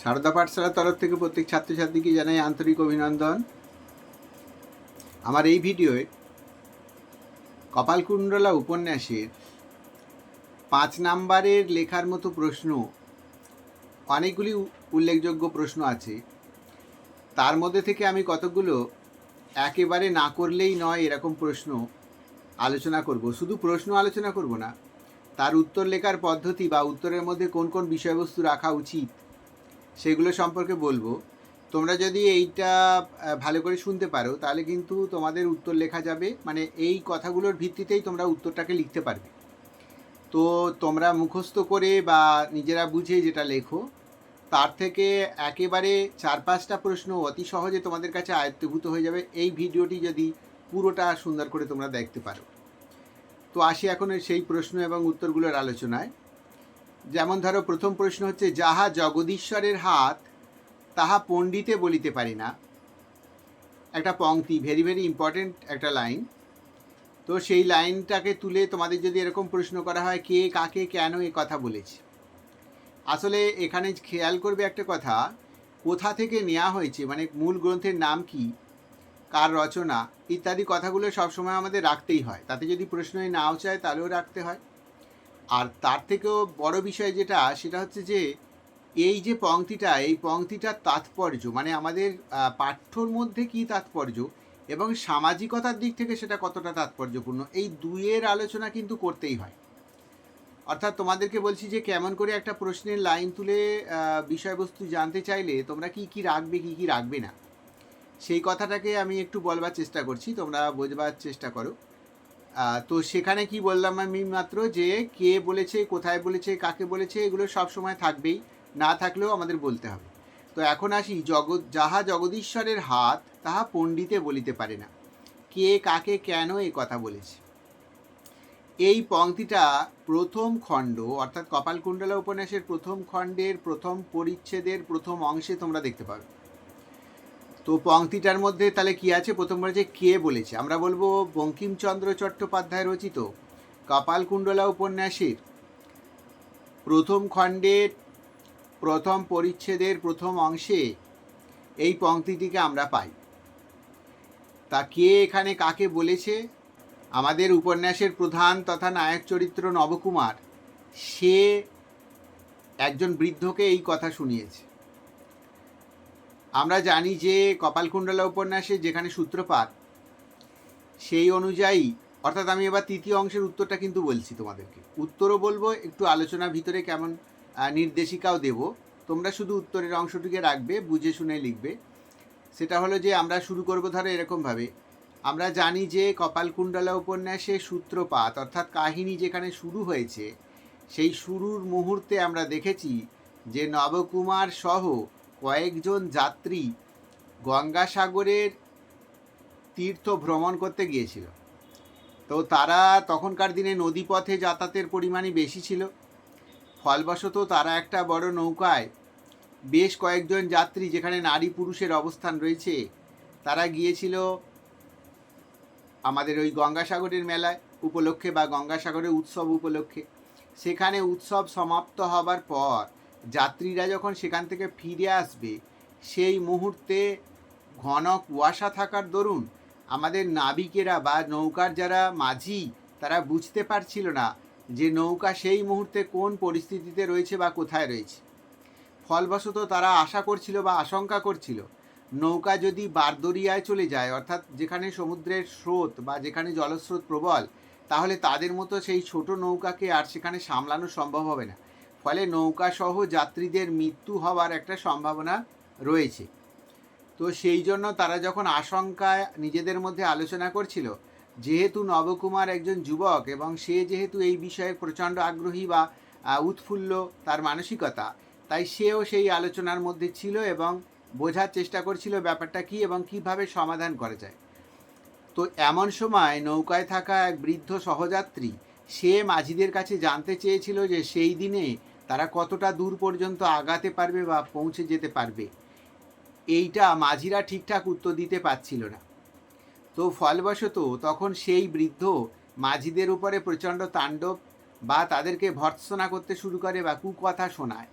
সারদা পাঠশালার তরফ থেকে প্রত্যেক ছাত্রছাত্রীকে জানাই আন্তরিক অভিনন্দন? আমার এই ভিডিওয় কপালকুণ্ডলা উপন্যাসের পাঁচ নাম্বারের লেখার মতো প্রশ্ন, অনেকগুলি উল্লেখযোগ্য প্রশ্ন আছে। তার মধ্যে থেকে আমি কতগুলো একেবারে না করলেই নয় এরকম প্রশ্ন আলোচনা করব। শুধু প্রশ্ন আলোচনা করব না, তার উত্তর লেখার পদ্ধতি বা উত্তরের মধ্যে কোন কোন বিষয়বস্তু রাখা উচিত সেগুলো সম্পর্কে বলব। তোমরা যদি এইটা ভালো করে শুনতে পারো, তাহলে কিন্তু তোমাদের উত্তর লেখা যাবে। মানে এই কথাগুলোর ভিত্তিতেই তোমরা উত্তরটাকে লিখতে পারবে। তো তোমরা মুখস্থ করে বা নিজেরা বুঝে যেটা লেখো, তার থেকে একেবারে চার পাঁচটা প্রশ্ন অতি সহজে তোমাদের কাছে আয়ত্তভূত হয়ে যাবে। এই ভিডিওটি যদি পুরোটা সুন্দর করে তোমরা দেখতে পারো। তো আসি এখন সেই প্রশ্ন এবং উত্তরগুলোর আলোচনায়। যেমন ধরো, প্রথম প্রশ্ন হচ্ছে, যাহা জগদীশ্বরের হাত, তাহা পণ্ডিতে বলিতে পারি না। একটা পংক্তি ভেরি ভেরি ইম্পর্টেন্ট একটা লাইন তো সেই লাইনটাকে তুলে তোমাদের যদি এরকম প্রশ্ন করা হয়, কে, কাকে, কেন এ কথা বলেছে? আসলে এখানে খেয়াল করবে একটা কথা, কোথা থেকে নেওয়া হয়েছে মানে মূল গ্রন্থের নাম কি, কার রচনা, ইত্যাদি কথাগুলো সবসময় আমাদের রাখতেই হয়। তাতে যদি প্রশ্নই নাও চায়, তাহলেও রাখতে হয়। আর তার থেকেও বড় বিষয় যেটা, সেটা হচ্ছে যে, এই যে পংক্তিটা, এই পংক্তিটার তাৎপর্য মানে আমাদের পাঠ্যর মধ্যে কি তাৎপর্য এবং সামাজিকতার দিক থেকে সেটা কতটা তাৎপর্যপূর্ণ, এই দুইয়ের আলোচনা কিন্তু করতেই হয়। অর্থাৎ তোমাদেরকে বলছি যে, কেমন করে একটা প্রশ্নের লাইন তুলে বিষয়বস্তু জানতে চাইলে তোমরা কি কি রাখবে, কি কি রাখবে না, সেই কথাটাকে আমি একটু বলবার চেষ্টা করছি, তোমরা বোঝবার চেষ্টা করো। তো সেখানে কি বললাম আমি মাত্র যে কে বলেছে, কোথায় বলেছে, কাকে বলেছে, এগুলো সব সময় থাকবেই, না থাকলেও আমাদের বলতে হবে। তো এখন আসি, জগৎ যাহা জগদীশ্বরের হাত, তাহা পণ্ডিতে বলিতে পারে না। কে, কাকে, কেন এ কথা বলেছে? এই পংক্তিটা প্রথম খণ্ড, অর্থাৎ কপালকুণ্ডলা উপন্যাসের প্রথম খণ্ডের প্রথম পরিচ্ছেদের প্রথম অংশে তোমরা দেখতে পাবে। তো পংক্তিটার মধ্যে তাহলে কি আছে? প্রথম বলেছে কে বলেছে। আমরা বলব বঙ্কিমচন্দ্র চট্টোপাধ্যায় রচিত কপালকুণ্ডলা উপন্যাসের প্রথম খণ্ডের প্রথম পরিচ্ছেদের প্রথম অংশে এই পংক্তিটিকে আমরা পাই। তা কে এখানে কাকে বলেছে? আমাদের উপন্যাসের প্রধান তথা নায়ক চরিত্র নবকুমার। সে একজন বৃদ্ধকে এই কথা শুনিয়েছে। আমরা জানি যে কপালকুণ্ডলা উপন্যাসে যেখানে সূত্রপাত, সেই অনুযায়ী, অর্থাৎ আমি এবার তৃতীয় অংশের উত্তরটা কিন্তু বলছি তোমাদেরকে। উত্তরও বলব, একটু আলোচনার ভিতরে কেমন নির্দেশিকাও দেব। তোমরা শুধু উত্তরের অংশটিকে রাখবে, বুঝে শুনে লিখবে। সেটা হলো যে আমরা শুরু করব ধরো এরকমভাবে। আমরা জানি যে কপালকুণ্ডলা উপন্যাসে সূত্রপাত, অর্থাৎ কাহিনী যেখানে শুরু হয়েছে, সেই শুরুর মুহূর্তে আমরা দেখেছি যে নবকুমার সহ কয়েকজন যাত্রী গঙ্গাসাগরের তীর্থ ভ্রমণ করতে গিয়েছিল। তো তারা তখনকার দিনে নদীপথে যাতায়াতের পরিমাণই বেশি ছিল। ফলবশত তারা একটা বড় নৌকায় বেশ কয়েকজন যাত্রী, যেখানে নারী পুরুষের অবস্থান রয়েছে, তারা গিয়েছিল আমাদের ওই গঙ্গাসাগরের মেলায় উপলক্ষে বা গঙ্গাসাগরের উৎসব উপলক্ষে। সেখানে উৎসব সমাপ্ত হবার পর যাত্রীরা যখন সেখান থেকে ফিরে আসবে, সেই মুহূর্তে ঘন কুয়াশা থাকার দরুন আমাদের নাবিকেরা বা নৌকার যারা মাঝি, তারা বুঝতে পারছিল না যে নৌকা সেই মুহূর্তে কোন পরিস্থিতিতে রয়েছে বা কোথায় রয়েছে। ফলবশত তারা আশা করছিল বা আশঙ্কা করছিল, নৌকা যদি বারদরিয়ায় চলে যায়, অর্থাৎ যেখানে সমুদ্রের স্রোত বা যেখানে জলস্রোত প্রবল, তাহলে তাদের মতো সেই ছোট নৌকাকে আর সেখানে সামলানো সম্ভব হবে না। ফলে নৌকা সহ যাত্রীদের মৃত্যু হওয়ার একটা সম্ভাবনা রয়েছে। তো সেই জন্য তারা যখন আশঙ্কায় নিজেদের মধ্যে আলোচনা করছিল, যেহেতু নবকুমার একজন যুবক এবং সে যেহেতু এই বিষয়ে প্রচণ্ড আগ্রহী বা উৎফুল্ল তার মানসিকতা, তাই সেও সেই আলোচনার মধ্যে ছিল এবং বোঝার চেষ্টা করছিল ব্যাপারটা কী এবং কীভাবে সমাধান করা যায়। তো এমন সময় নৌকায় থাকা এক বৃদ্ধ সহযাত্রী সে মাঝিদের কাছে জানতে চেয়েছিল যে সেই দিনে তারা কতটা দূর পর্যন্ত আগাতে পারবে বা পৌঁছে যেতে পারবে। এইটা মাঝিরা ঠিকঠাক উত্তর দিতে পারছিল না। তো ফলবশত তখন সেই বৃদ্ধ মাঝিদের উপরে প্রচণ্ড তাণ্ডব বা তাদেরকে ভর্ৎসনা করতে শুরু করে বা কুকথা শোনায়।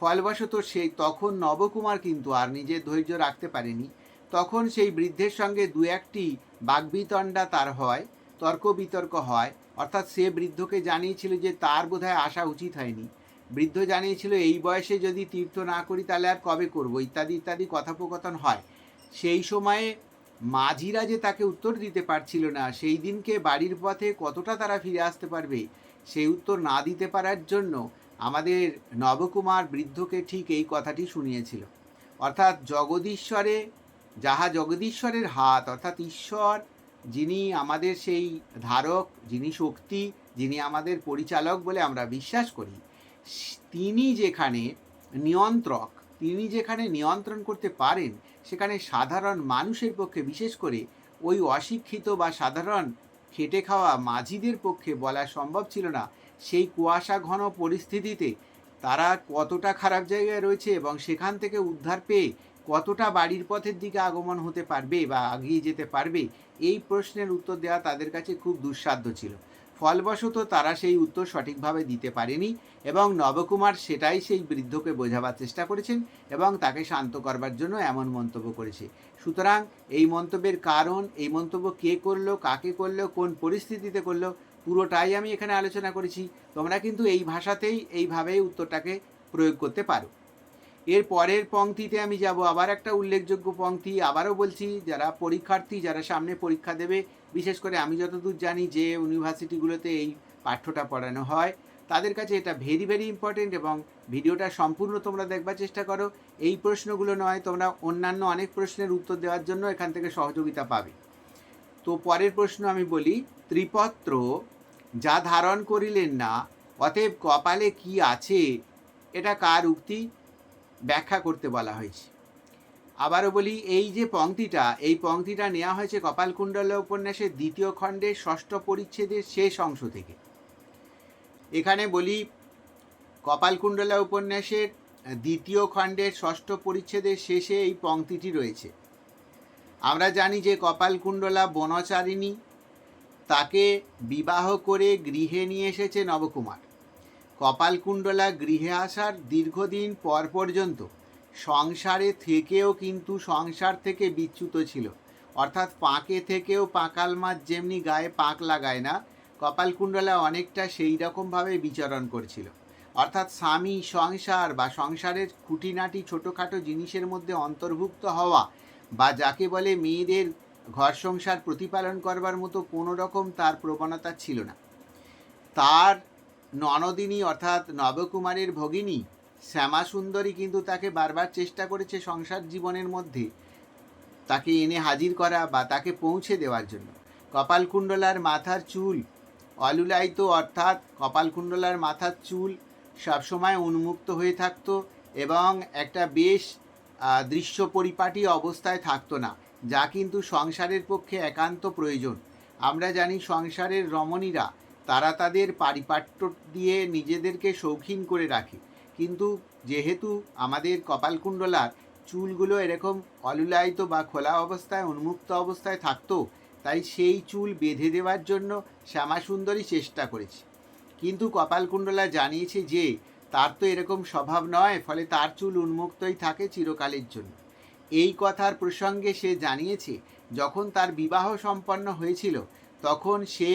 ফলবশত সেই তখন নবকুমার কিন্তু আর নিজের ধৈর্য রাখতে পারেনি। তখন সেই বৃদ্ধের সঙ্গে দু একটি বাগবিতণ্ডা তার হয় তর্ক বিতর্ক হয়। অর্থাৎ সে বৃদ্ধকে জানিয়েছিল যে তার বোধহয় আসা উচিত হয়নি। বৃদ্ধ জানিয়েছিল, এই বয়সে যদি তীর্থ না করি তাহলে আর কবে করব? ইত্যাদি ইত্যাদি কথোপকথন হয়। সেই সময়ে মাঝিরা যে তাকে উত্তর দিতে পারছিল না, সেই দিনকে বাড়ির পথে কতটা তারা ফিরে আসতে পারবে সেই উত্তর না দিতে পারার জন্য আমাদের নবকুমার বৃদ্ধকে ঠিক এই কথাটি শুনিয়েছিল। অর্থাৎ, জগদীশ্বরে, যাহা জগদীশ্বরের হাত, অর্থাৎ ঈশ্বর যিনি আমাদের সেই ধারক, যিনি শক্তি, যিনি আমাদের পরিচালক বলে আমরা বিশ্বাস করি, তিনি যেখানে নিয়ন্ত্রক, তিনি যেখানে নিয়ন্ত্রণ করতে পারেন, সেখানে সাধারণ মানুষের পক্ষে, বিশেষ করে ওই অশিক্ষিত বা সাধারণ খেটে খাওয়া মাঝিদের পক্ষে বলা সম্ভব ছিল না, সেই কুয়াশা ঘন পরিস্থিতিতে তারা কতটা খারাপ জায়গায় রয়েছে এবং সেখান থেকে উদ্ধার পেয়ে কতটা বাড়ির পথের দিকে আগমন হতে পারবে বা এগিয়ে যেতে পারবে, এই প্রশ্নের উত্তর দেওয়া তাদের কাছে খুব দুঃসাধ্য ছিল। ফলবশত তারা সেই উত্তর সঠিকভাবে দিতে পারেনি এবং নবকুমার সেটাই সেই বৃদ্ধকে বোঝাবার চেষ্টা করেছেন এবং তাকে শান্ত করবার জন্য এমন মন্তব্য করেছে। সুতরাং এই মন্তব্যের কারণ, এই মন্তব্য কে করল, কাকে করল, কোন পরিস্থিতিতে করল, পুরোটাই আমি এখানে আলোচনা করেছি। তোমরা কিন্তু এই ভাষাতেই এইভাবেই উত্তরটাকে প্রয়োগ করতে পারো। এর পরের পংক্তিতে আমি যাব, আবার একটা উল্লেখযোগ্য পংক্তি আবারও বলছি, যারা পরীক্ষার্থী, যারা সামনে পরীক্ষা দেবে, বিশেষ করে আমি যতদূর জানি যে ইউনিভার্সিটিগুলোতে এই পাঠ্যটা পড়ানো হয়, তাদের কাছে এটা ভেরি ভেরি ইম্পর্টেন্ট এবং ভিডিওটা সম্পূর্ণ তোমরা দেখবার চেষ্টা করো। এই প্রশ্নগুলো নয়, তোমরা অন্যান্য অনেক প্রশ্নের উত্তর দেওয়ার জন্য এখান থেকে সহযোগিতা পাবে। তো পরের প্রশ্ন আমি বলি, ত্রিপত্র যা ধারণ করিলেন না, অতএব কপালে কি আছে, এটা কার উক্তি? ব্যাখ্যা করতে বলা হয়েছে। আবারও বলি, এই যে পংক্তিটা, এই পংক্তিটা নেওয়া হয়েছে কপালকুণ্ডল উপন্যাসের দ্বিতীয় খণ্ডের ষষ্ঠ পরিচ্ছেদের শেষ অংশ থেকে। এখানে বলি, কপালকুণ্ডলা উপন্যাসের দ্বিতীয় খণ্ডের ষষ্ঠ পরিচ্ছেদের শেষে এই পংক্তিটি রয়েছে। আমরা জানি যে কপালকুণ্ডলা বনচারিণী তাকে বিবাহ করে গৃহে নিয়ে এসেছে নবকুমার। কপালকুণ্ডলা গৃহে আসার দীর্ঘদিন পর পর্যন্ত সংসারে থেকেও কিন্তু সংসার থেকে বিচ্যুত ছিল। অর্থাৎ পাঁকে থেকেও পাকাল মাছ যেমনি গায়ে পাঁক লাগায় না, কপালকুণ্ডলা অনেকটা সেই রকমভাবে বিচরণ করছিল। অর্থাৎ স্বামী, সংসার বা সংসারের খুঁটিনাটি ছোটোখাটো জিনিসের মধ্যে অন্তর্ভুক্ত হওয়া বা যাকে বলে মেয়েদের ঘর সংসার প্রতিপালন করবার মতো কোনো রকম তার প্রবণতা ছিল না। তার ননদিনী অর্থাৎ নবকুমারের ভগিনী শ্যামা সুন্দরী কিন্তু তাকে বারবার চেষ্টা করেছে সংসার জীবনের মধ্যে। তাকে এনে হাজির করা বা তাকে পৌঁছে দেওয়ার জন্য। কপালকুণ্ডলার মাথার চুল, অলুলায়িত অর্থাৎ কপালকুণ্ডলার মাথার চুল সবসময় উন্মুক্ত হয়ে থাকতো এবং একটা বেশ দৃশ্য পরিপাটি অবস্থায় থাকতো না, যা কিন্তু সংসারের পক্ষে একান্ত প্রয়োজন। আমরা জানি সংসারের রমণীরা তারা তাদের পারিপাট্য দিয়ে নিজেদেরকে শৌখিন করে রাখে। কিন্তু যেহেতু আমাদের কপালকুণ্ডলার চুলগুলো এরকম অলুলায়িত বা খোলা অবস্থায়, উন্মুক্ত অবস্থায় থাকতো, তাই সেই চুল বেঁধে দেওয়ার জন্য শ্যামাসুন্দরী চেষ্টা করেছে। কিন্তু কপালকুণ্ডলা জানিয়েছে যে, তার তো এরকম স্বভাব নয়, ফলে তার চুল উন্মুক্তই থাকে চিরকালের জন্য। এই কথার প্রসঙ্গে সে জানিয়েছে, যখন তার বিবাহ সম্পন্ন হয়েছিল, তখন সে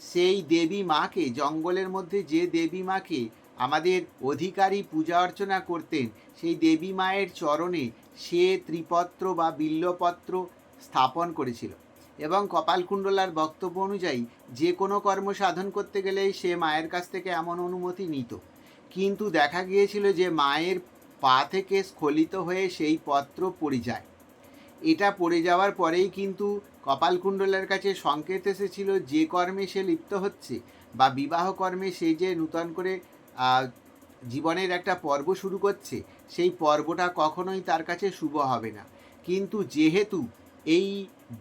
সেই দেবী মাকে, জঙ্গলের মধ্যে যে দেবী মাকে আমাদের অধিকারী পূজা অর্চনা করতেন, সেই দেবী মায়ের চরণে সে ত্রিপত্র বা বিল্লপত্র স্থাপন করেছিল এবং কপালকুণ্ডলার বক্তব্য অনুযায়ী যে কোনো কর্ম সাধন করতে গেলেই সে মায়ের কাছ থেকে এমন অনুমতি নিত। কিন্তু দেখা গিয়েছিল যে মায়ের পা থেকে স্খলিত হয়ে সেই পত্র পড়ে যায়। এটা পড়ে যাওয়ার পরেই কিন্তু কপালকুণ্ডলের কাছে সংকেত এসেছিল যে কর্মে সে লিপ্ত হচ্ছে বা বিবাহ কর্মে সে যে নূতন করে জীবনের একটা পর্ব শুরু করছে, সেই পর্বটা কখনোই তার কাছে শুভ হবে না। কিন্তু যেহেতু এই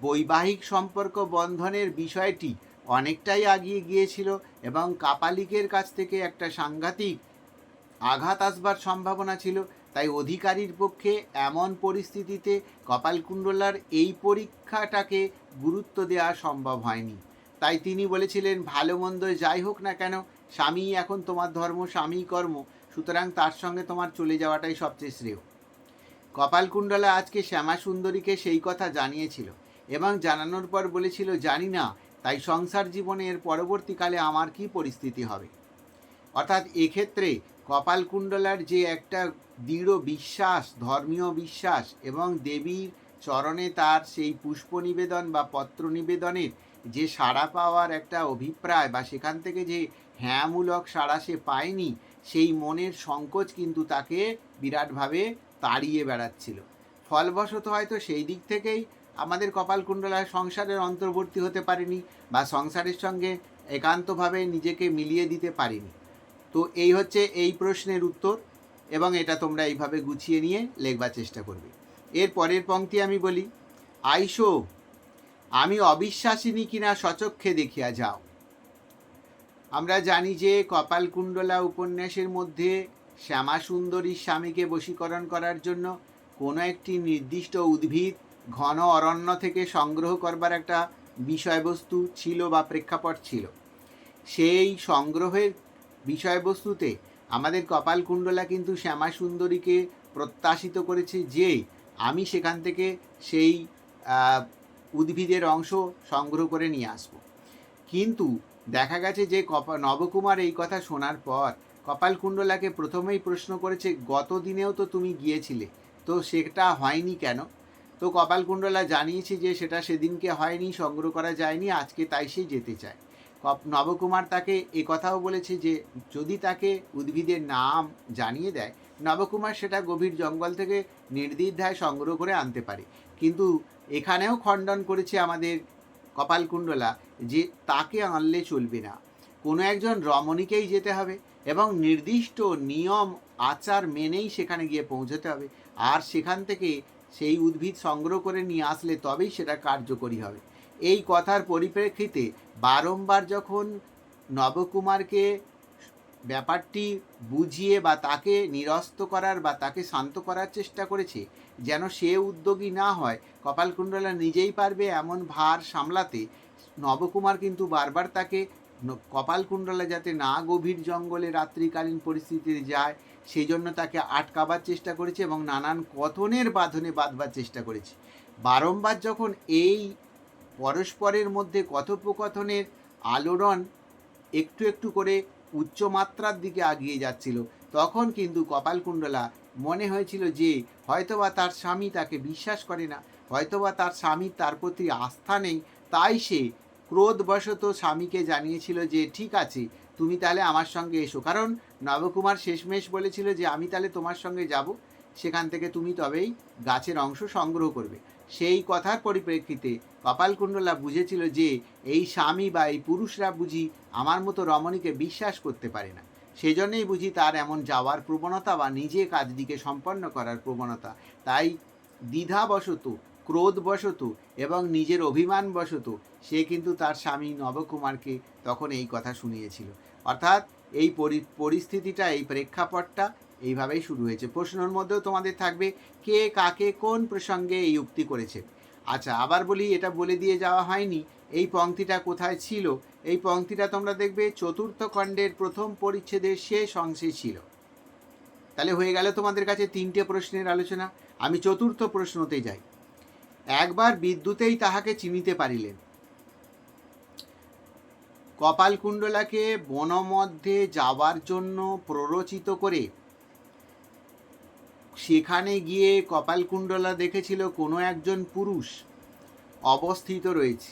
বৈবাহিক সম্পর্ক বন্ধনের বিষয়টি অনেকটাই আগিয়ে গিয়েছিল এবং কাপালিকের কাছ থেকে একটা সাংঘাতিক আঘাত আসবার সম্ভাবনা ছিল তাই অধিকারীর পক্ষে এমন পরিস্থিতিতে কপালকুণ্ডলার এই পরীক্ষাটাকে গুরুত্ব দেওয়া সম্ভব হয়নি। তাই তিনি বলেছিলেন, ভালো মন্দ যাই হোক না কেন, স্বামী এখন তোমার ধর্ম স্বামী কর্ম, সুতরাং তার সঙ্গে তোমার চলে যাওয়াটাই সবচেয়ে শ্রেয়। কপালকুণ্ডলা আজকে শ্যামা সুন্দরীকে সেই কথা জানিয়েছিল এবং জানানোর পর বলেছিল, জানি না, তাই সংসার জীবনের পরবর্তীকালে আমার কি পরিস্থিতি হবে? অর্থাৎ এক্ষেত্রে কপালকুণ্ডলার যে একটা দৃঢ় বিশ্বাস, ধর্মীয় বিশ্বাস এবং দেবীর চরণে তার সেই পুষ্প নিবেদন বা পত্র নিবেদনের যে সাড়া পাওয়ার একটা অভিপ্রায় বা সেখান থেকে যে হ্যাঁমূলক সাড়া সে পায়নি, সেই মনের সংকোচ কিন্তু তাকে বিরাটভাবে তাড়িয়ে বেড়াচ্ছিল। ফলবশত হয়তো সেই দিক থেকেই আমাদের কপালকুণ্ডলা সংসারের অন্তর্বর্তী হতে পারেনি বা সংসারের সঙ্গে একান্তভাবে নিজেকে মিলিয়ে দিতে পারেনি। তো এই হচ্ছে এই প্রশ্নের উত্তর, এবং এটা তোমরা এইভাবে গুছিয়ে নিয়ে লেখবার চেষ্টা করবে। এর পরের পংক্তি আমি বলি, আইসো, আমি অবিশ্বাসিনী কিনা সচক্ষে দেখিয়া যাও। আমরা জানি যে কপালকুণ্ডলা উপন্যাসের মধ্যে শ্যামা সুন্দরীর স্বামীকে বশীকরণ করার জন্য কোনো একটি নির্দিষ্ট উদ্ভিদ ঘন অরণ্য থেকে সংগ্রহ করবার একটা বিষয়বস্তু ছিল বা প্রেক্ষাপট ছিল। সেই সংগ্রহের বিষয়বস্তুতে আমাদের কপালকুণ্ডলা কিন্তু শ্যামা সুন্দরীকে প্রত্যাশিত করেছে যে আমি সেখান থেকে সেই উদ্ভিদের অংশ সংগ্রহ করে নিয়ে আসব। কিন্তু দেখা গেছে যে কপা, নবকুমার এই কথা শোনার পর কপালকুণ্ডলাকে প্রথমেই প্রশ্ন করেছে, গত দিনেও তো তুমি গিয়েছিলে, তো সেটা হয়নি কেন? তো কপালকুণ্ডলা জানিয়েছে যে সেটা সেদিনকে হয়নি, সংগ্রহ করা যায়নি, আজকে তাই সে যেতে চায়। নবকুমার তাকে এ কথাও বলেছে যে, যদি তাকে উদ্ভিদের নাম জানিয়ে দেয়, নবকুমার সেটা গভীর জঙ্গল থেকে নির্দ্বিধায় সংগ্রহ করে আনতে পারে। কিন্তু এখানেও খণ্ডন করেছে আমাদের কপালকুণ্ডলা যে, তাকে আনলে চলবে না। কোনো একজন রমণীকেই যেতে হবে এবং নির্দিষ্ট নিয়ম, আচার মেনেই সেখানে গিয়ে পৌঁছতে হবে। আর সেখান থেকে সেই উদ্ভিদ সংগ্রহ করে নিয়ে আসলে তবেই সেটা কার্যকরী হবে। এই কথার পরিপ্রেক্ষিতে বারংবার যখন নবকুমারকে ব্যাপারটি বুঝিয়ে বা তাকে নিরস্ত করার বা তাকে শান্ত করার চেষ্টা করেছে, যেন সে উদ্যোগী না হয়, কপালকুণ্ডলা নিজেই পারবে এমন ভার সামলাতে, নবকুমার কিন্তু বারবার তাকে কপালকুণ্ডলা যাতে না গভীর জঙ্গলে রাত্রিকালীন পরিস্থিতিতে যায় সেই জন্য তাকে আটকাবার চেষ্টা করেছে এবং নানান কথনের বাঁধনে বাঁধবার চেষ্টা করেছে। বারংবার যখন এই পরস্পরের মধ্যে কথোপকথনের আলোড়ন একটু একটু করে উচ্চমাত্রার দিকে আগিয়ে যাচ্ছিল। তখন কিন্তু কপালকুণ্ডলা মনে হয়েছিল যে, হয়তোবা তার স্বামী তাকে বিশ্বাস করে না, হয়তোবা তার স্বামীর তার প্রতি আস্থা নেই, তাই সে ক্রোধবশত স্বামীকে জানিয়েছিল যে, ঠিক আছে, তুমি তাহলে আমার সঙ্গে এসো। কারণ নবকুমার শেষমেশ বলেছিল যে, আমি তাহলে তোমার সঙ্গে যাব। সেখান থেকে তুমি তবেই গাছের অংশ সংগ্রহ করবে। সেই কথার পরিপ্রেক্ষিতে কপালকুণ্ডলা বুঝেছিল যে এই স্বামী বা এই পুরুষরা বুঝি আমার মতো রমণীকে বিশ্বাস করতে পারে না। সেই জন্যই বুঝি তার এমন যাওয়ার প্রবণতা বা নিজে কাজটিকে সম্পন্ন করার প্রবণতা। তাই দ্বিধাবশত, ক্রোধবশত এবং নিজের অভিমানবশত সে কিন্তু তার স্বামী নবকুমারকে তখন এই কথা শুনিয়েছিল। অর্থাৎ এই পরি- পরিস্থিতিটা, এই প্রেক্ষাপটটা এইভাবেই শুরু হয়েছে। প্রশ্নের মধ্যেও তোমাদের থাকবে কে কাকে কোন প্রসঙ্গে এই উক্তি করেছে। আচ্ছা আবার বলি, এটা বলে দিয়ে যাওয়া হয়নি। এই পংক্তিটা কোথায় ছিল? এই পংক্তিটা তোমরা দেখবে চতুর্থ খণ্ডের প্রথম পরিচ্ছেদের শেষ অংশে ছিল। তাহলে হয়ে গেল তোমাদের কাছে তিনটে প্রশ্নের আলোচনা। আমি চতুর্থ প্রশ্নতে যাই। একবার বিদ্যুতেই তাহাকে চিনিতে পারিলেন। কপালকুণ্ডলাকে বনমধ্যে যাওয়ার জন্য প্ররোচিত করে সেখানে গিয়ে কপালকুণ্ডলা দেখেছিল কোনো একজন পুরুষ অবস্থিত রয়েছে।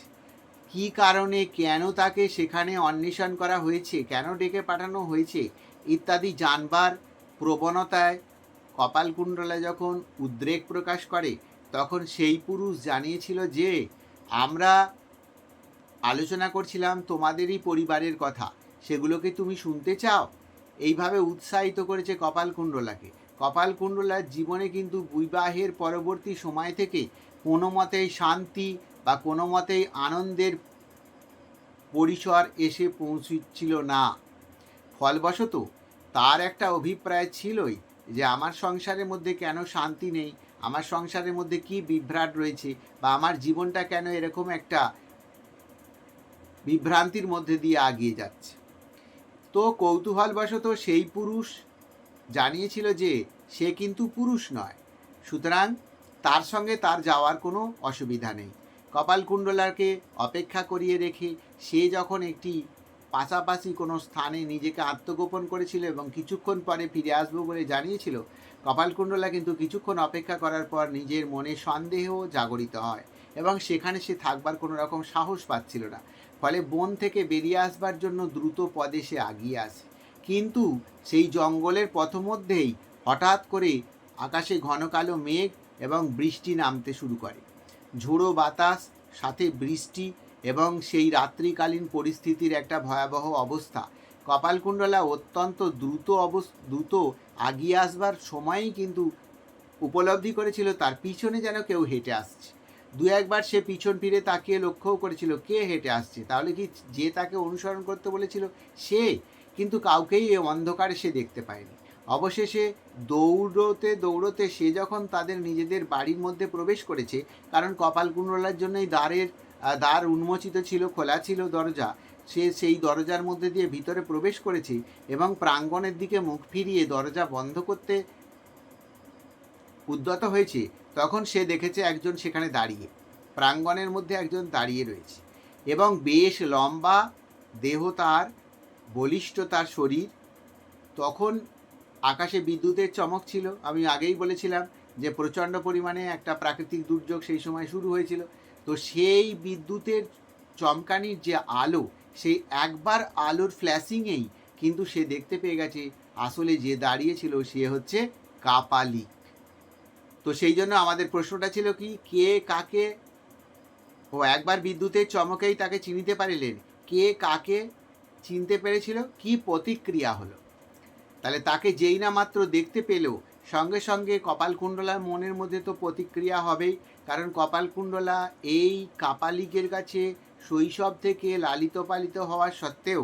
কি কারণে, কেন তাকে সেখানে অন্বেষণ করা হয়েছে, কেন ডেকে পাঠানো হয়েছে ইত্যাদি জানবার প্রবণতায় কপালকুণ্ডলা যখন উদ্রেক প্রকাশ করে, তখন সেই পুরুষ জানিয়েছিল যে, আমরা আলোচনা করছিলাম তোমাদেরই পরিবারের কথা। সেগুলোকে তুমি শুনতে চাও? এইভাবে উৎসাহিত করেছে কপালকুণ্ডলাকে। কপালকুণ্ডলার জীবনে কিন্তু বিবাহের পরবর্তী সময় থেকে কোনো মতেই শান্তি বা কোনো মতেই আনন্দের পরিসর এসে পৌঁছচ্ছিল না। ফলবশত, তার একটা অভিপ্রায় ছিলই যে আমার সংসারের মধ্যে কেন শান্তি নেই, আমার সংসারের মধ্যে কি বিভ্রাট রয়েছে বা আমার জীবনটা কেন এরকম একটা বিভ্রান্তির মধ্যে দিয়ে আগিয়ে যাচ্ছে। তো কৌতূহলবশত সেই পুরুষ জানিয়েছিল যে সে কিন্তু পুরুষ নয়। সুতরাং তার সঙ্গে তার যাওয়ার কোনো অসুবিধা নেই। কপালকুণ্ডলাকে অপেক্ষা করিয়ে রেখে সে যখন একটি পাশাপাশি কোনো স্থানে নিজেকে আত্মগোপন করেছিল এবং কিছুক্ষণ পরে ফিরে আসব বলে জানিয়েছিল কপালকুণ্ডলা কিন্তু কিছুক্ষণ অপেক্ষা করার পর নিজের মনে সন্দেহ জাগরিত হয় এবং সেখানে সে থাকবার কোনো রকম সাহস পাচ্ছিল না। ফলে বন থেকে বেরিয়ে আসবার জন্য দ্রুত পদে সে আগিয়ে আসে। কিন্তু সেই জঙ্গলের পথমধ্যেই হঠাৎ করে আকাশে ঘন কালো মেঘ এবং বৃষ্টি নামতে শুরু করে। ঝোড়ো বাতাস, সাথে বৃষ্টি এবং সেই রাত্রিকালীন পরিস্থিতির একটা ভয়াবহ অবস্থা। কপালকুণ্ডলা অত্যন্ত দ্রুত অবস, দ্রুত আগিয়ে আসবার সময়ই কিন্তু উপলব্ধি করেছিল তার পিছনে যেন কেউ হেঁটে আসছে। দু একবার সে পিছন ফিরে তাকিয়ে লক্ষ্যও করেছিল, কে হেঁটে আসছে? তাহলে কি যে তাকে অনুসরণ করতে বলেছিল সে? কিন্তু কাউকেই এই অন্ধকারে সে দেখতে পায়নি। অবশেষে দৌড়তে দৌড়তে সে যখন তাদের নিজেদের বাড়ির মধ্যে প্রবেশ করেছে, কারণ কপালকুণ্ডলার জন্যই দ্বারের দ্বার উন্মোচিত ছিল, খোলা ছিল দরজা, সে সেই দরজার মধ্যে দিয়ে ভিতরে প্রবেশ করেছে এবং প্রাঙ্গণের দিকে মুখ ফিরিয়ে দরজা বন্ধ করতে উদ্যত হয়েছে, তখন সে দেখেছে একজন সেখানে দাঁড়িয়ে, প্রাঙ্গণের মধ্যে একজন দাঁড়িয়ে রয়েছে এবং বেশ লম্বা দেহ তার বলিষ্ঠ তার শরীর, তখন আকাশে বিদ্যুতের চমক ছিল। আমি আগেই বলেছিলাম যে, প্রচণ্ড পরিমাণে একটা প্রাকৃতিক দুর্যোগ সেই সময় শুরু হয়েছিল। তো সেই বিদ্যুতের চমকানির যে আলো, সেই একবার আলোর ফ্ল্যাশিংয়েই কিন্তু সে দেখতে পেয়ে গেছে। আসলে যে দাঁড়িয়েছিল সে হচ্ছে কাপালিক তো সেই জন্য আমাদের প্রশ্নটা ছিল কি, কে কাকে ও একবার বিদ্যুতের চমকেই তাকে চিনিতে পারিলেন? কে কাকে চিনতে পেরেছিল কি প্রতিক্রিয়া হলো। তাহলে তাকে যেই না মাত্র দেখতে পেলেও সঙ্গে সঙ্গে কপালকুণ্ডলার মনের মধ্যে তো প্রতিক্রিয়া হবেই, কারণ কপালকুণ্ডলা এই কাপালিকের কাছে শৈশব থেকে লালিত পালিত হওয়ার সত্ত্বেও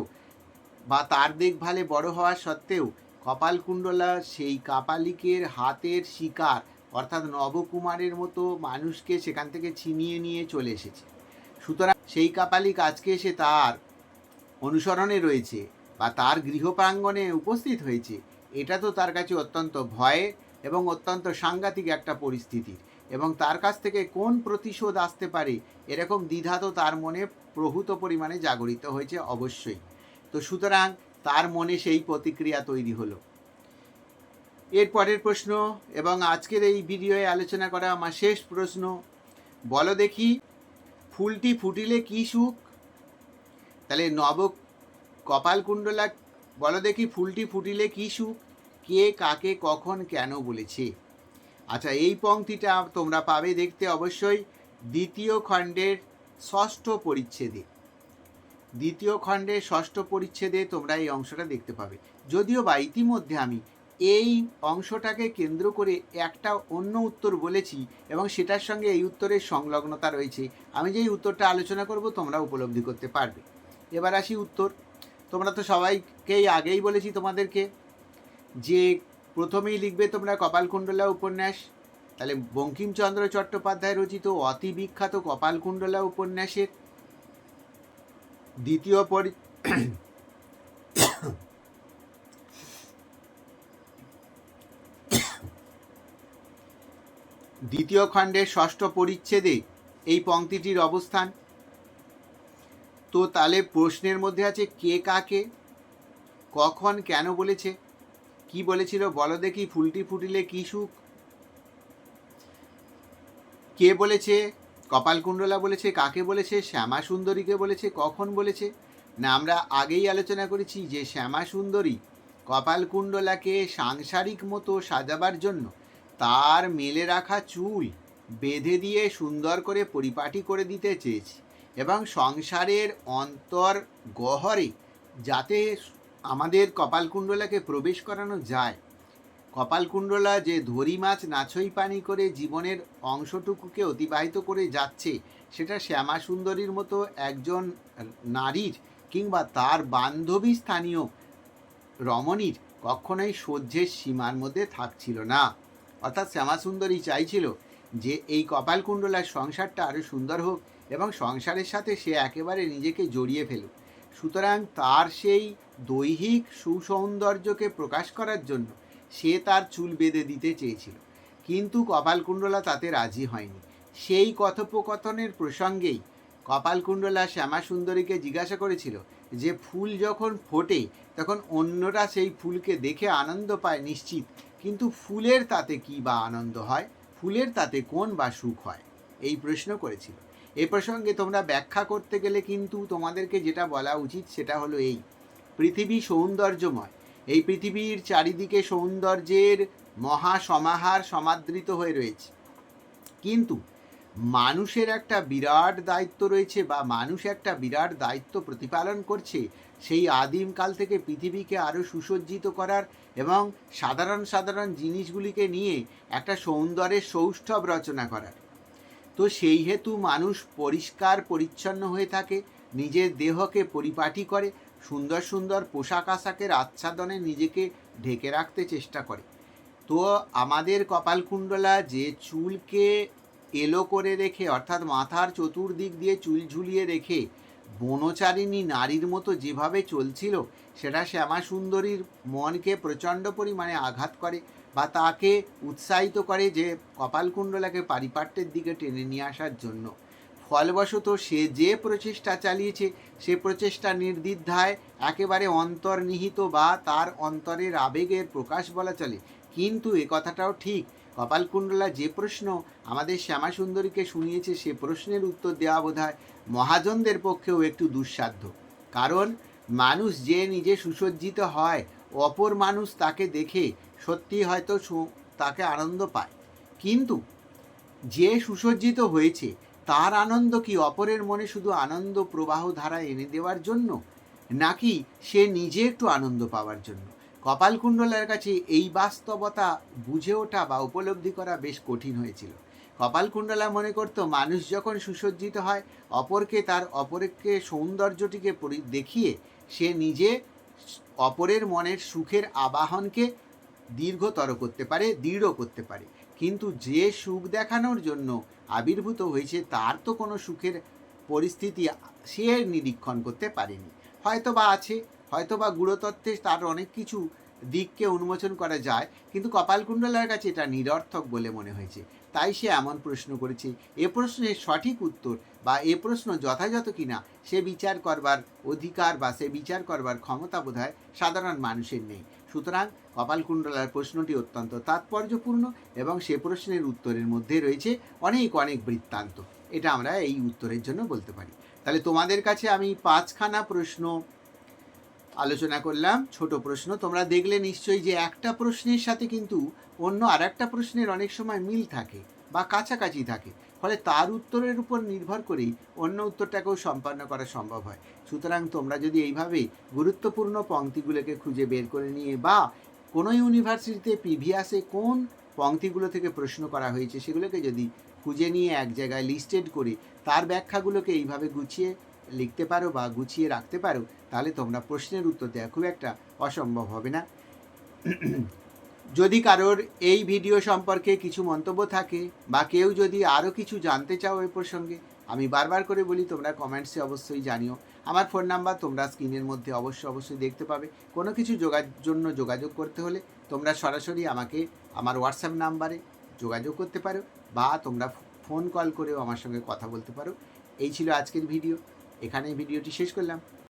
বা তার দেখভালে বড় হওয়ার সত্ত্বেও কপালকুণ্ডলা সেই কাপালিকের হাতের শিকার, অর্থাৎ নবকুমারের মতো মানুষকে সেখান থেকে ছিনিয়ে নিয়ে চলে এসেছে। সুতরাং সেই কাপালিক আজকে এসে তার অনুসরণে রয়েছে বা তার গৃহ প্রাঙ্গণে উপস্থিত হয়েছে। এটা তো তার কাছে অত্যন্ত ভয়ের এবং অত্যন্ত সাংঘাতিক একটা পরিস্থিতির এবং তার কাছ থেকে কোন প্রতিশোধ আসতে পারে, এরকম দ্বিধা তো তার মনে প্রভূত পরিমাণে জাগরিত হয়েছে অবশ্যই। তো সুতরাং তার মনে সেই প্রতিক্রিয়া তৈরি হলো। এর পরের প্রশ্ন, এবং আজকের এই ভিডিওয়ে আলোচনা করা আমার শেষ প্রশ্ন, বলো দেখি, ফুলটি ফুটিলে কি সুখ? তাহলে নব কপালকুণ্ডলা বলো দেখি ফুলটি ফুটিলে কি সুখ কে, কাকে, কখন, কেন বলেছে? আচ্ছা এই পংক্তিটা তোমরা পাবে দেখতে অবশ্যই দ্বিতীয় খণ্ডের ষষ্ঠ পরিচ্ছেদে। দ্বিতীয় খণ্ডের ষষ্ঠ পরিচ্ছেদে তোমরা এই অংশটা দেখতে পাবে। যদিও বা ইতিমধ্যে আমি এই অংশটাকে কেন্দ্র করে একটা অন্য উত্তর বলেছি এবং সেটার সঙ্গে এই উত্তরের সংলগ্নতা রয়েছে, আমি যেই উত্তরটা আলোচনা করব তোমরা উপলব্ধি করতে পারবে। এবার আসি উত্তর। তোমরা তো সবাইকেই আগেই বলেছি তোমাদেরকে যে প্রথমেই লিখবে তোমরা কপালকুণ্ডলা উপন্যাস। তাহলে বঙ্কিমচন্দ্র চট্টোপাধ্যায় রচিত অতি বিখ্যাত কপালকুণ্ডলা উপন্যাসের দ্বিতীয় পরি, দ্বিতীয় খণ্ডের ষষ্ঠ পরিচ্ছেদে এই পংক্তিটির অবস্থান। তো তাহলে প্রশ্নের মধ্যে আছে কে কাকে? কখন কেন বলেছে? কি বলেছিল? বলো দেখি, ফুলটি ফুটিলে কি সুখ? কে বলেছে? কপালকুণ্ডলা বলেছে, কাকে বলেছে? শ্যামা সুন্দরীকে বলেছে, কখন বলেছে? না, আমরা আগেই আলোচনা করেছি যে শ্যামা সুন্দরী কপালকুণ্ডলাকে সাংসারিক মতো সাজাবার জন্য তার মেলে রাখা চুল বেঁধে দিয়ে সুন্দর করে পরিপাটি করে দিতে চেয়েছে। এবং সংসারের অন্তর গহরে যাতে আমাদের কপালকুণ্ডলাকে প্রবেশ করানো যায়। কপালকুণ্ডলা যে ধরি মাছ নাছই পানি করে জীবনের অংশটুকুকে অতিবাহিত করে যাচ্ছে, সেটা শ্যামা সুন্দরীর মতো একজন নারীর কিংবা তার বান্ধবী স্থানীয় রমণীর কখনোই সহ্যের সীমার মধ্যে থাকছিল না। অর্থাৎ শ্যামাসুন্দরী চাইছিল যে এই কপালকুণ্ডলার সংসারটা আরও সুন্দর হোক এবং সংসারের সাথে সে একেবারে নিজেকে জড়িয়ে ফেলুক সুতরাং তার সেই দৈহিক সুসৌন্দর্যকে প্রকাশ করার জন্য সে তার চুল বেঁধে দিতে চেয়েছিল। কিন্তু কপালকুণ্ডলা তাতে রাজি হয়নি। সেই কথোপকথনের প্রসঙ্গেই কপালকুণ্ডলা শ্যামা সুন্দরীকে জিজ্ঞাসা করেছিল যে ফুল যখন ফোটে, তখন অন্যরা সেই ফুলকে দেখে আনন্দ পায় নিশ্চিত, কিন্তু ফুলের তাতে কি বা আনন্দ হয়? ফুলের তাতে কোন বা সুখ হয়? এই প্রশ্ন করেছিল। এ প্রসঙ্গে তোমরা ব্যাখ্যা করতে গেলে কিন্তু তোমাদেরকে যেটা বলা উচিত সেটা হলো এই। পৃথিবী সৌন্দর্যময়। এই পৃথিবীর চারিদিকে সৌন্দর্যের মহা সমাহার সমাদৃত হয়ে রয়েছে। কিন্তু মানুষের একটা বিরাট দায়িত্ব রয়েছে বা মানুষ একটা বিরাট দায়িত্ব প্রতিপালন করছে সেই আদিমকাল থেকে পৃথিবীকে আরও সুসজ্জিত করার এবং সাধারণ সাধারণ জিনিসগুলিকে নিয়ে একটা সৌন্দর্যের সৌষ্ঠব রচনা করার। তো সেই হেতু মানুষ পরিষ্কার, পরিচ্ছন্ন হয়ে থাকে, নিজের দেহকে পরিপাটি করে, সুন্দর সুন্দর পোশাক আশাকের আচ্ছাদনে নিজেকে ঢেকে রাখতে চেষ্টা করে। তো আমাদের কপালকুণ্ডলা যে চুলকে এলো করে রেখে, অর্থাৎ মাথার চতুর্দিক দিয়ে চুল ঝুলিয়ে রেখে বনচারিণী নারীর মতো যেভাবে চলছিল, সেটা শ্যামা সুন্দরীর মনকে প্রচণ্ড পরিমাণে আঘাত করে। বা তাকে উৎসাহিত করে যে কপালকুণ্ডলাকে পারিপাট্যের দিকে টেনে নিয়ে আসার জন্য। ফলবশত সে যে প্রচেষ্টা চালিয়েছে, সে প্রচেষ্টা নির্দ্বিধায়, একেবারে অন্তর্নিহিত বা তার অন্তরের আবেগের প্রকাশ বলা চলে। কিন্তু এ কথাটাও ঠিক। কপালকুণ্ডলা যে প্রশ্ন আমাদের শ্যামাসুন্দরীকে শুনিয়েছে, সে প্রশ্নের উত্তর দেওয়া বোধ মহাজনদের পক্ষেও একটু দুঃসাধ্য। কারণ মানুষ যে নিজে সুসজ্জিত হয়, অপর মানুষ তাকে দেখে সত্যি হয়তো সু- তাকে আনন্দ পায়। কিন্তু যে সুসজ্জিত হয়েছে, তার আনন্দ কি অপরের মনে শুধু আনন্দ প্রবাহ ধারা এনে দেওয়ার জন্য? নাকি সে নিজে একটু আনন্দ পাওয়ার জন্য? কপালকুণ্ডলার কাছে এই বাস্তবতা বুঝে ওঠা বা উপলব্ধি করা বেশ কঠিন হয়েছিল। কপালকুণ্ডলা মনে করত, মানুষ যখন সুসজ্জিত হয়, অপরকে তার অপরকে সৌন্দর্যটিকে দেখিয়ে সে নিজে অপরের মনের সুখের আবাহনকে দীর্ঘতর করতে পারে, দৃঢ় করতে পারে। কিন্তু যে সুখ দেখানোর জন্য আবির্ভূত হয়েছে, তার তো কোনো সুখের পরিস্থিতি সে নিরীক্ষণ করতে পারেনি। হয়তো বা আছে হয়তো বা তার অনেক কিছু দিককে উন্মোচন করা যায়, কিন্তু কপালকুণ্ডলার কাছে এটা নিরর্থক বলে মনে হয়েছে। তাই সে এমন প্রশ্ন করেছে, এ প্রশ্নের সঠিক উত্তর বা এ প্রশ্ন যথাযথ কিনা, সে বিচার করবার অধিকার বা সে বিচার করবার ক্ষমতা বোধহয় সাধারণ মানুষের নেই। সুতরাং কপালকুণ্ডলার প্রশ্নটি অত্যন্ত তাৎপর্যপূর্ণ এবং সে প্রশ্নের উত্তরের মধ্যে রয়েছে অনেক অনেক বৃত্তান্ত। এটা আমরা এই উত্তরের জন্য বলতে পারি। তাহলে তোমাদের কাছে আমি পাঁচখানা প্রশ্ন আলোচনা করলাম, ছোট প্রশ্ন। তোমরা দেখলে নিশ্চয়ই যে একটা প্রশ্নের সাথে কিন্তু অন্য আর একটা প্রশ্নের অনেক সময় মিল থাকে বা কাছাকাছি থাকে। ফলে তার উত্তরের উপর নির্ভর করেই অন্য উত্তরটাকেও সম্পন্ন করা সম্ভব হয়। সুতরাং তোমরা যদি এইভাবে গুরুত্বপূর্ণ পংক্তিগুলোকে খুঁজে বের করে নিয়ে বা কোনো ইউনিভার্সিটিতে প্রিভিয়াসে কোন পংক্তিগুলো থেকে প্রশ্ন করা হয়েছে সেগুলোকে যদি খুঁজে নিয়ে এক জায়গায় লিস্টেড করে তার ব্যাখ্যাগুলোকে এইভাবে গুছিয়ে লিখতে পারো বা গুছিয়ে রাখতে পারো, তাহলে তোমরা প্রশ্নের উত্তর দেওয়া খুব একটা অসম্ভব হবে না। যদি কারোর এই ভিডিও সম্পর্কে কিছু মন্তব্য থাকে বা কেউ যদি আরও কিছু জানতে চাও এই প্রসঙ্গে, আমি বারবার করে বলি তোমরা কমেন্টসে অবশ্যই জানিও। আমার ফোন নাম্বার তোমরা স্ক্রিনের মধ্যে অবশ্যই অবশ্যই দেখতে পাবে। কোনো কিছু যোগার জন্য যোগাযোগ করতে হলে তোমরা সরাসরি আমাকে আমার হোয়াটসঅ্যাপ নাম্বারে যোগাযোগ করতে পারো বা তোমরা ফোন কল করেও আমার সঙ্গে কথা বলতে পারো। এই ছিল আজকের ভিডিও এখানে ভিডিওটি শেষ করলাম।